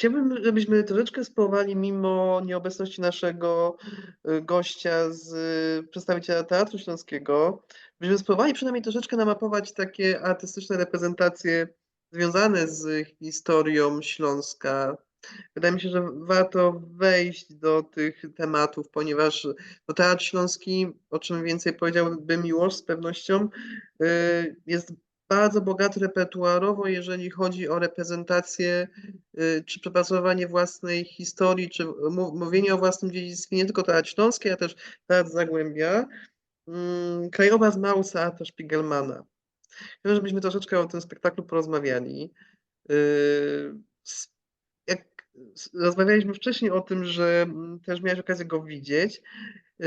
Chciałbym, żebyśmy troszeczkę spróbowali mimo nieobecności naszego y, gościa z y, przedstawiciela Teatru Śląskiego, żebyśmy spróbowali przynajmniej troszeczkę namapować takie artystyczne reprezentacje związane z historią Śląska. Wydaje mi się, że warto wejść do tych tematów, ponieważ no, Teatr Śląski, o czym więcej powiedziałby Miłosz z pewnością, y, jest bardzo bogaty repertuarowo, jeżeli chodzi o reprezentację y, czy przepracowanie własnej historii, czy mówienie o własnym dziedzictwie, nie tylko Teatr Śląski, ale też Teatr Zagłębia. Mm, krajobraz Mausa Arta Spiegelmana. Chciałbym, żebyśmy troszeczkę o tym spektaklu porozmawiali. Y, jak rozmawialiśmy wcześniej o tym, że mm, też miałeś okazję go widzieć, y,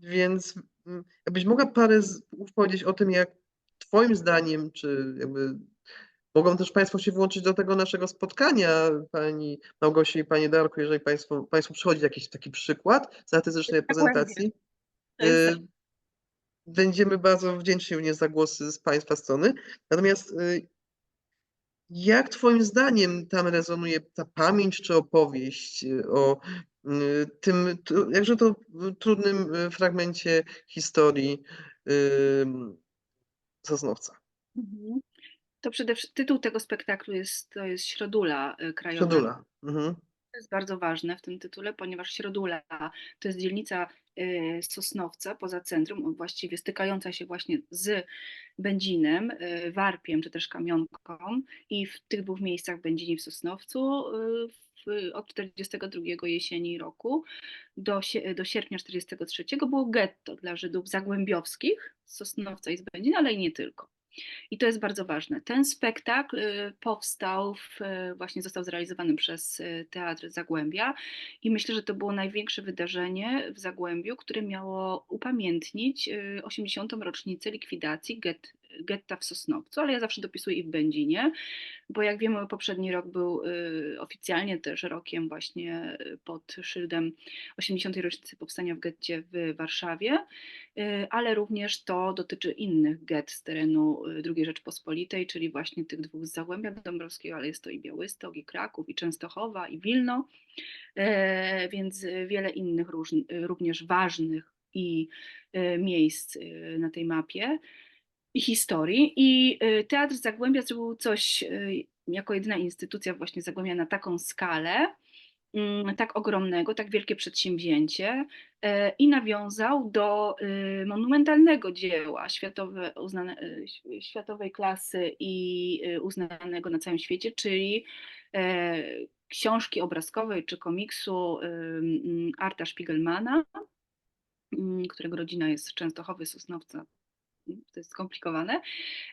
więc mm, jakbyś mogła parę słów powiedzieć o tym, jak Twoim zdaniem, czy jakby mogą też Państwo się włączyć do tego naszego spotkania, Pani Małgosi i Panie Darku, jeżeli Państwo, Państwu przychodzi jakiś taki przykład z artystycznej prezentacji. Y, będziemy bardzo wdzięczni również za głosy z Państwa strony. Natomiast y, jak Twoim zdaniem tam rezonuje ta pamięć czy opowieść y, o tym, jakże to trudnym fragmencie historii Sosnowca. Mhm. To przede wszystkim tytuł tego spektaklu jest, to jest Środula y, Krajowa. Środula. Mhm. To jest bardzo ważne w tym tytule, ponieważ Środula to jest dzielnica Sosnowca poza centrum, właściwie stykająca się właśnie z Będzinem, y, Warpiem czy też Kamionką i w tych dwóch miejscach, Będzinie w Sosnowcu, od 42 jesieni roku do, do sierpnia 43 było getto dla Żydów zagłębiowskich z Sosnowca i z Będzina, ale i nie tylko. I to jest bardzo ważne. Ten spektakl y, powstał, w, właśnie został zrealizowany przez y, Teatr Zagłębia i myślę, że to było największe wydarzenie w Zagłębiu, które miało upamiętnić 80. Y, rocznicę likwidacji get, getta w Sosnowcu, ale ja zawsze dopisuję i w Będzinie, bo jak wiemy, poprzedni rok był oficjalnie też rokiem właśnie pod szyldem 80. rocznicy powstania w getcie w Warszawie, ale również to dotyczy innych gett z terenu II Rzeczpospolitej, czyli właśnie tych dwóch z Zagłębia Dąbrowskiego, ale jest to i Białystok, i Kraków, i Częstochowa, i Wilno, więc wiele innych również ważnych i miejsc na tej mapie historii. I Teatr Zagłębia zrobił coś jako jedyna instytucja właśnie Zagłębia na taką skalę, Mm, tak ogromnego, tak wielkie przedsięwzięcie e, i nawiązał do y, monumentalnego dzieła światowe, uznane, y, światowej klasy i y, uznanego na całym świecie, czyli książki obrazkowej czy komiksu mm, Arta Spiegelmana, mm, którego rodzina jest z Częstochowy, Sosnowca, to jest skomplikowane,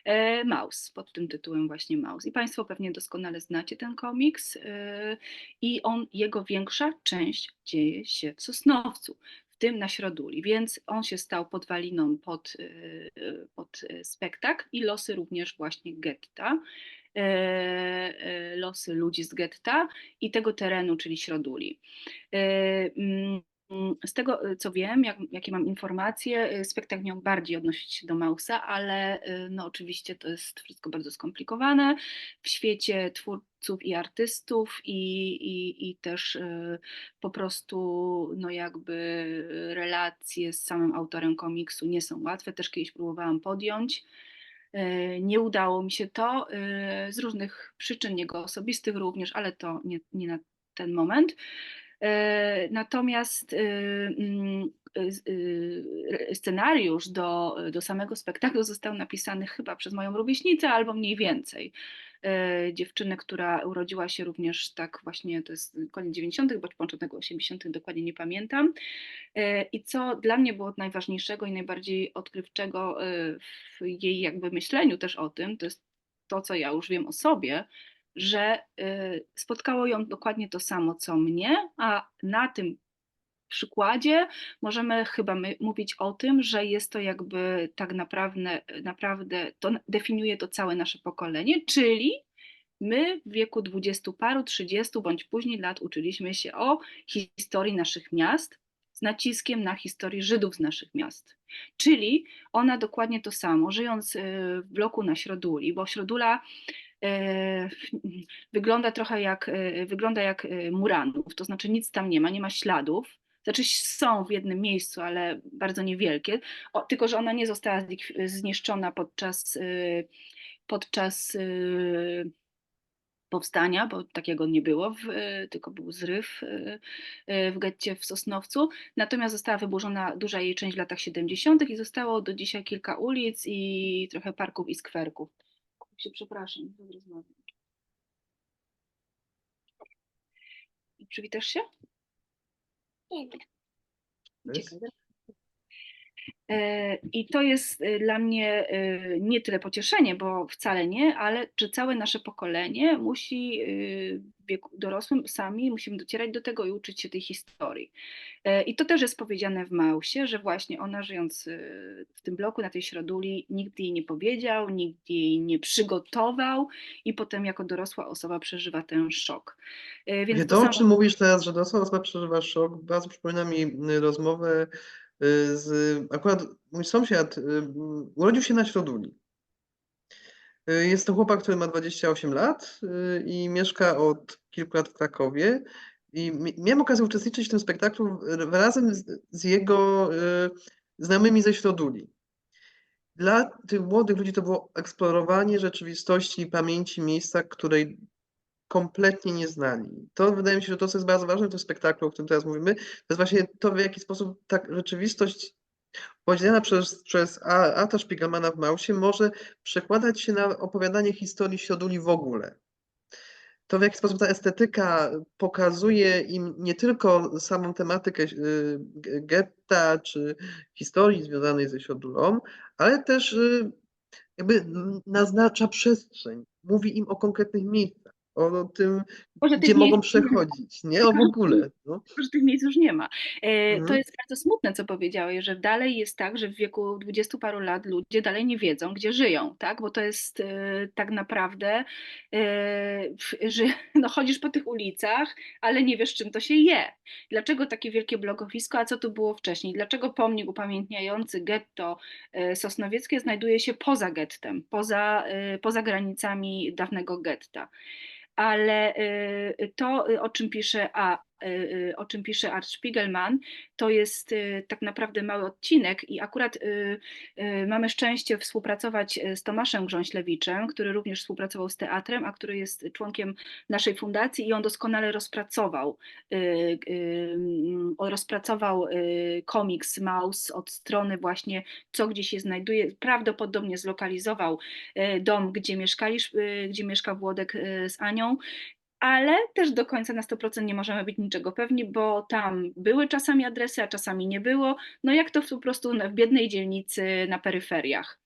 e, Maus, pod tym tytułem właśnie Maus. I Państwo pewnie doskonale znacie ten komiks e, i on, jego większa część dzieje się w Sosnowcu, w tym na Środuli, więc on się stał podwaliną pod, e, pod spektakl i losy również właśnie getta losy ludzi z getta i tego terenu, czyli Środuli. Mm, z tego, y, co wiem, jak, jakie mam informacje, y, spektakl miał bardziej odnosić się do Mausa, ale y, no, oczywiście to jest wszystko bardzo skomplikowane w świecie twórców i artystów i, i, i też po prostu no, jakby relacje z samym autorem komiksu nie są łatwe. Też kiedyś próbowałam podjąć. Nie udało mi się to z różnych przyczyn, jego osobistych również, ale to nie, nie na ten moment. E, natomiast y, mm, y, scenariusz do, do samego spektaklu został napisany chyba przez moją rówieśnicę albo mniej więcej. E, dziewczynę, która urodziła się również tak właśnie, to jest koniec 90., bądź początek 80., dokładnie nie pamiętam. E, I co dla mnie było najważniejszego i najbardziej odkrywczego w jej jakby myśleniu też o tym, to jest to, co ja już wiem o sobie, że y, spotkało ją dokładnie to samo, co mnie, a na tym przykładzie możemy chyba my, mówić o tym, że jest to jakby tak naprawdę, naprawdę to definiuje to całe nasze pokolenie, czyli my w wieku dwudziestu paru, trzydziestu bądź później lat uczyliśmy się o historii naszych miast z naciskiem na historii Żydów z naszych miast. Czyli ona dokładnie to samo, żyjąc y, w bloku na Środuli, bo Środula wygląda trochę jak, e, wygląda jak e, Muranów, to znaczy nic tam nie ma, nie ma śladów. Znaczy są w jednym miejscu, ale bardzo niewielkie. O, tylko, że ona nie została zniszczona podczas, podczas powstania, bo takiego nie było, w, tylko był zryw w getcie w Sosnowcu. Natomiast została wyburzona duża jej część w latach 70. i zostało do dzisiaj kilka ulic i trochę parków i skwerków. Się przepraszam, za rozmowę. Przywitasz się? Cześć. E, I to jest e, dla mnie e, nie tyle pocieszenie, bo wcale nie, ale że całe nasze pokolenie musi w wieku dorosłym sami musimy docierać do tego i uczyć się tej historii. I to też jest powiedziane w Mausie, że właśnie ona żyjąc w tym bloku na tej środuli nikt jej nie powiedział, nikt jej nie przygotował i potem jako dorosła osoba przeżywa ten szok. Więc to to, o czym mówisz teraz, że dorosła osoba przeżywa szok, bardzo przypomina mi y, rozmowę z... Akurat mój sąsiad y, urodził się na Środuli. Y, Jest to chłopak, który ma 28 lat y, i mieszka od kilku lat w Krakowie. I mi- miałem okazję uczestniczyć w tym spektaklu razem z, z jego y, znajomymi ze Środuli. Dla tych młodych ludzi to było eksplorowanie rzeczywistości i pamięci miejsca, której kompletnie nie znali. To wydaje mi się, że to, co jest bardzo ważne w tym spektaklu, o którym teraz mówimy, to jest właśnie to, w jaki sposób ta rzeczywistość podzielona przez, przez A- Arta Spiegelmana w Mausie może przekładać się na opowiadanie historii Środuli w ogóle. To, w jaki sposób ta estetyka pokazuje im nie tylko samą tematykę y, getta czy historii związanej ze Środulą, ale też y, jakby naznacza przestrzeń, mówi im o konkretnych miejscach, o tym, Może tych gdzie mogą przechodzić, nie o w ogóle. No. że tych miejsc już nie ma. E, To Mhm. jest bardzo smutne, co powiedziałeś, że dalej jest tak, że w wieku dwudziestu paru lat ludzie dalej nie wiedzą, gdzie żyją, tak? Bo to jest e, tak naprawdę, e, że no, chodzisz po tych ulicach, ale nie wiesz, czym to się je. Dlaczego takie wielkie blokowisko, a co tu było wcześniej? Dlaczego pomnik upamiętniający getto sosnowieckie znajduje się poza gettem, poza, poza granicami dawnego getta? Ale y, to, y, o czym pisze, a, o czym pisze Art Spiegelman, to jest y, tak naprawdę mały odcinek i akurat y, y, mamy szczęście współpracować y, z Tomaszem Grząślewiczem, który również współpracował z teatrem, a który jest członkiem naszej fundacji i on doskonale rozpracował, y, y, rozpracował y, komiks Maus od strony właśnie co gdzie się znajduje, prawdopodobnie zlokalizował dom, gdzie, mieszkali, gdzie mieszka Włodek z Anią, ale też do końca na 100% nie możemy być niczego pewni, bo tam były czasami adresy, a czasami nie było. No jak to po prostu w biednej dzielnicy na peryferiach.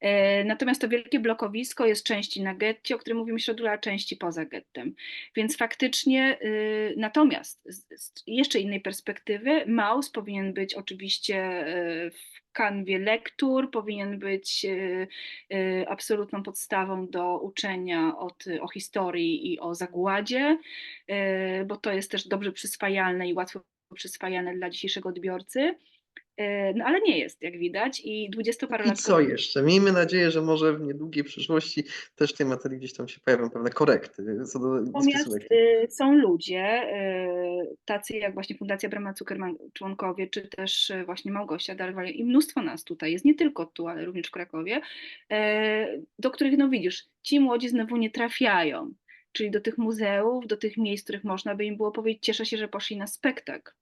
E, Natomiast to wielkie blokowisko jest części na getcie, o którym mówimy środula, a części poza gettem. Więc faktycznie, y, natomiast z jeszcze innej perspektywy, Maus powinien być oczywiście y, w kanwie lektur, powinien być y, y, absolutną podstawą do uczenia od, o historii i o zagładzie, y, bo to jest też dobrze przyswajalne i łatwo przyswajalne dla dzisiejszego odbiorcy. E, No ale nie jest, jak widać, i I dwudziestoparolatkowie co jeszcze? Miejmy nadzieję, że może w niedługiej przyszłości też w tej materii gdzieś tam się pojawią pewne korekty co do Natomiast spisu y, są ludzie, tacy jak właśnie Fundacja Brama Zuckerman, członkowie, czy też właśnie Małgosia Darwal i mnóstwo nas tutaj jest, nie tylko tu, ale również w Krakowie, do których, no widzisz, ci młodzi znowu nie trafiają, czyli do tych muzeów, do tych miejsc, w których można by im było powiedzieć, cieszę się, że poszli na spektakl.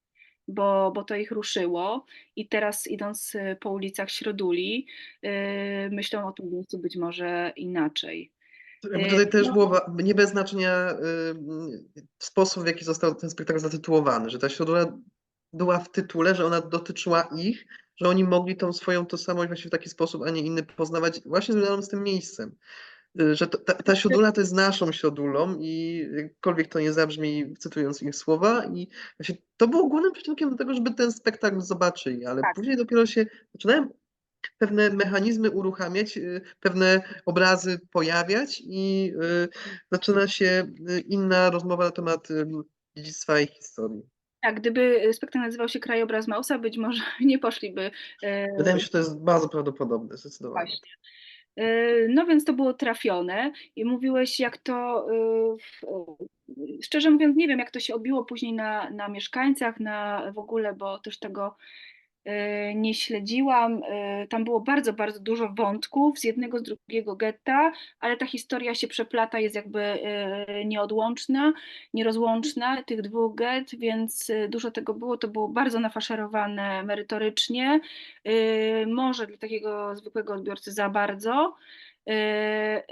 Bo, bo to ich ruszyło i teraz idąc y, po ulicach Środuli, y, myślą o tym miejscu być może inaczej. Jakby Y, tutaj też no- było nie bez znaczenia y, sposób, w jaki został ten spektakl zatytułowany, że ta środowa była w tytule, że ona dotyczyła ich, że oni mogli tą swoją tożsamość właśnie w taki sposób, a nie inny poznawać właśnie związaną z tym miejscem. Y, Że ta, ta siodula to jest naszą siodulą i jakkolwiek to nie zabrzmi, cytując ich słowa, i właśnie to było głównym przyczynkiem do tego, żeby ten spektakl zobaczyli, ale Tak. później dopiero się zaczynają pewne mechanizmy uruchamiać, y, pewne obrazy pojawiać i y, zaczyna się inna rozmowa na temat dziedzictwa i historii. Tak, gdyby spektakl nazywał się Krajobraz Mausa, być może nie poszliby. Wydaje mi się, że to jest bardzo prawdopodobne, zdecydowanie. Właśnie. Y, No więc to było trafione i mówiłeś, jak to, w- y, szczerze mówiąc, nie wiem, jak to się odbiło później na, na mieszkańcach, na w ogóle, bo też tego nie śledziłam. Y, Tam było bardzo, bardzo dużo wątków z jednego, z drugiego getta, ale ta historia się przeplata, jest jakby y, nieodłączna, nierozłączna tych dwóch get, więc y, dużo tego było. To było bardzo nafaszerowane merytorycznie. Y, Może dla takiego zwykłego odbiorcy za bardzo. Y,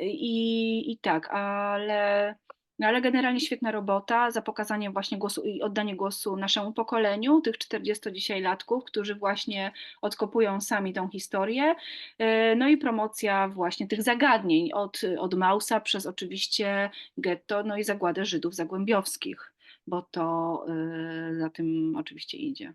I, i tak, ale, no ale generalnie świetna robota za pokazanie właśnie głosu i oddanie głosu naszemu pokoleniu, tych 40 dzisiaj latków, którzy właśnie odkopują sami tą historię. Y, No i promocja właśnie tych zagadnień od, od Mausa przez oczywiście getto, no i zagładę Żydów zagłębiowskich, bo to y, za tym oczywiście idzie.